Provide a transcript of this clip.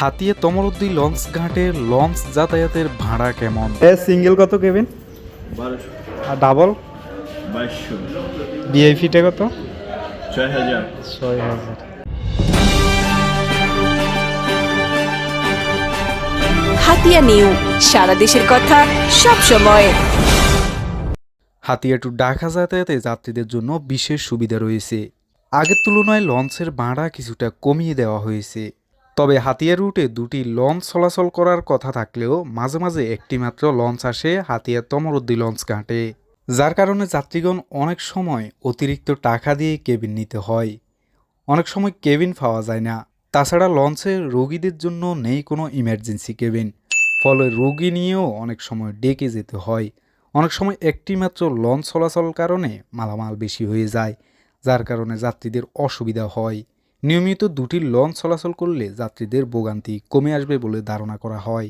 হাতিয়ে তমরুদ্দি লঞ্চ ঘাটে লঞ্চ যাতায়াতের ভাড়া কেমন? এ সিঙ্গেল কত কেবেন আর ডাবল? বাইশশো। ভিআইপিটা কত? ছয় হাজার। ছয় হাজার। হাতিয়া নিউ সারা দেশের কথা সব সময়। হাতিয়া টু ঢাকা যাতায়াতে যাত্রীদের জন্য বিশেষ সুবিধা রয়েছে। আগের তুলনায় লঞ্চের ভাড়া কিছুটা কমিয়ে দেওয়া হয়েছে। তবে হাতিয়া রুটে দুটি লঞ্চ চলাচল করার কথা থাকলেও মাঝে মাঝে একটি মাত্র লঞ্চ আসে হাতিয়া তমরুদ্দি লঞ্চ ঘাটে। যার কারণে যাত্রীগণ অনেক সময় অতিরিক্ত টাকা দিয়ে কেবিন নিতে হয়। অনেক সময় কেবিন পাওয়া যায় না। তাছাড়া লঞ্চে রোগীদের জন্য নেই কোনো ইমার্জেন্সি কেবিন। ফলে রোগী নিয়েও অনেক সময় ডেকে যেতে হয়। অনেক সময় একটি মাত্র লঞ্চ চলাচল কারণে মালামাল বেশি হয়ে যায়, যার কারণে যাত্রীদের অসুবিধা হয়। নিয়মিত দুটি লঞ্চ চলাচল করলে যাত্রীদের ভোগান্তি কমে আসবে বলে ধারণা করা হয়।